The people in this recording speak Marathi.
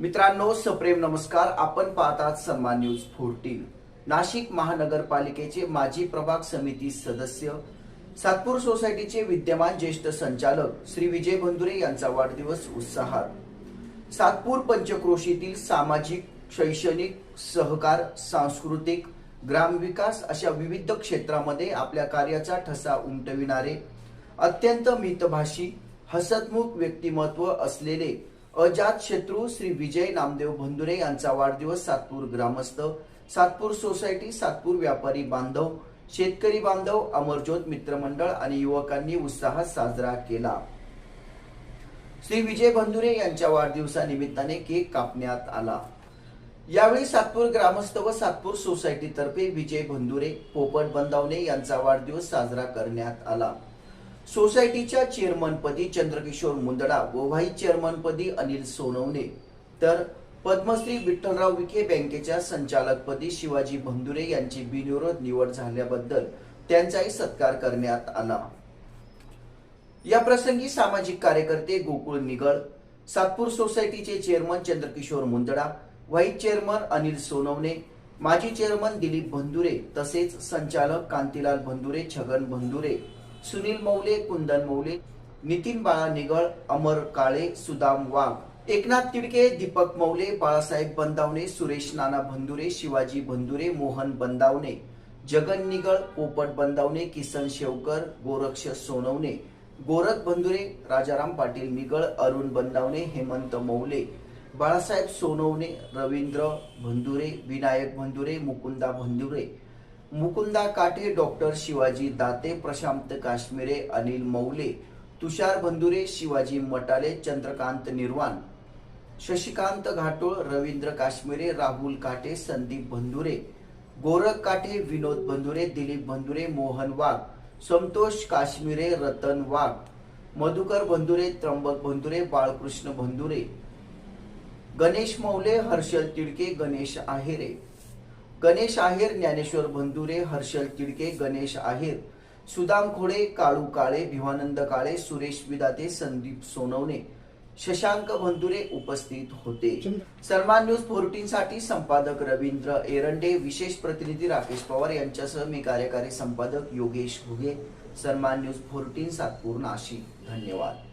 मित्रांनो सप्रेम नमस्कार. आपण पाहतात सन्मान न्यूज फोर्टीन. नाशिक महानगरपालिकेचे माजी प्रभाग समिती सदस्य सातपूर सोसायटीचे विद्यमान ज्येष्ठ संचालक श्री विजय बंधुरे यांचा वाढदिवस उत्साहात. सातपूर पंचक्रोशीतील सामाजिक शैक्षणिक सहकार सांस्कृतिक ग्रामविकास अशा विविध क्षेत्रामध्ये आपल्या कार्याचा ठसा उमटविणारे अत्यंत मितभाषी हसतमुख व्यक्तिमत्व असलेले अजात शत्रू श्री विजय नामदेव भंदुरे यांचा वाढदिवस सातपूर ग्रामस्थ सातपूर सोसायटी सातपूर व्यापारी बांधव शेतकरी बांधव अमरज्योत मित्रमंडळ आणि युवकांनी उत्साहात साजरा केला. श्री विजय भंदुरे यांच्या वाढदिवसानिमित्ताने केक कापण्यात आला. यावेळी सातपूर ग्रामस्थ व सातपूर सोसायटीतर्फे विजय भंदुरे पोपट बंदावणे यांचा वाढदिवस साजरा करण्यात आला. सोसायटीच्या चेअरमनपदी चंद्रकिशोर मुंदडा व व्हाईस चेअरमनपदी अनिल सोनवणे. तर पद्मश्री विठ्ठलराव विखे बँकेच्या संचालकपदी शिवाजी भंदुरे यांची बिनविरोध निवड झाल्याबद्दल त्यांचाही सत्कार करण्यात आला. या प्रसंगी सामाजिक कार्यकर्ते गोकुळ निगळ सातपूर सोसायटीचे chairman Chandrakishor Mundada vice chairman Anil Sonawane माजी चेअरमन दिलीप भंदुरे तसेच संचालक कांतीलाल भंदुरे छगन भंदुरे सुनील मौले कुंदन मौले नितीन बाळा निगळ अमर काळे सुदाम वाघ एकनाथ तिडके दीपक मौले बाळासाहेब बंदावणे सुरेश नाना भंदुरे शिवाजी भंदुरे मोहन बंदावणे जगन निगळ पोपट बंदावणे किसन शेवकर गोरक्ष सोनवणे गोरख बंधुरे राजाराम पाटील निगळ अरुण बंदावणे हेमंत मौले बाळासाहेब सोनवणे रवींद्र भंदुरे विनायक भंदुरे मुकुंदा भंदुरे मुकुंदा काटे डॉक्टर शिवाजी दाते प्रशांत काश्मीरे अनिल मौले तुषार बंधुरे शिवाजी मटाले चंद्रकांत निर्वाण शशिकांत घाटोळ रवींद्र काश्मीरे राहुल काटे संदीप बंधुरे गोरख काटे विनोद बंधुरे दिलीप बंधुरे मोहन वाघ संतोष काश्मीरे रतन वाघ मधुकर बंधुरे त्र्यंबक बंधुरे बाळकृष्ण बंधुरे गणेश मौले हर्षल तिडके गणेश आहेरे. गणेश आहेर ज्ञानेश्वर बंधुरे हर्षल तिडके गणेश आहेर सुदाम खोडे काळू काळे भिवानंद काळे सुरेश विदाते संदीप सोनवणे शशांक बंधुरे उपस्थित होते. सन्मान न्यूज फोर्टीन साठी संपादक रवींद्र एरंडे विशेष प्रतिनिधी राकेश पवार यांच्यासह मी कार्यकारी संपादक योगेश घुगे. सन्मान न्यूज फोर्टीन सातपूर नाशिक धन्यवाद.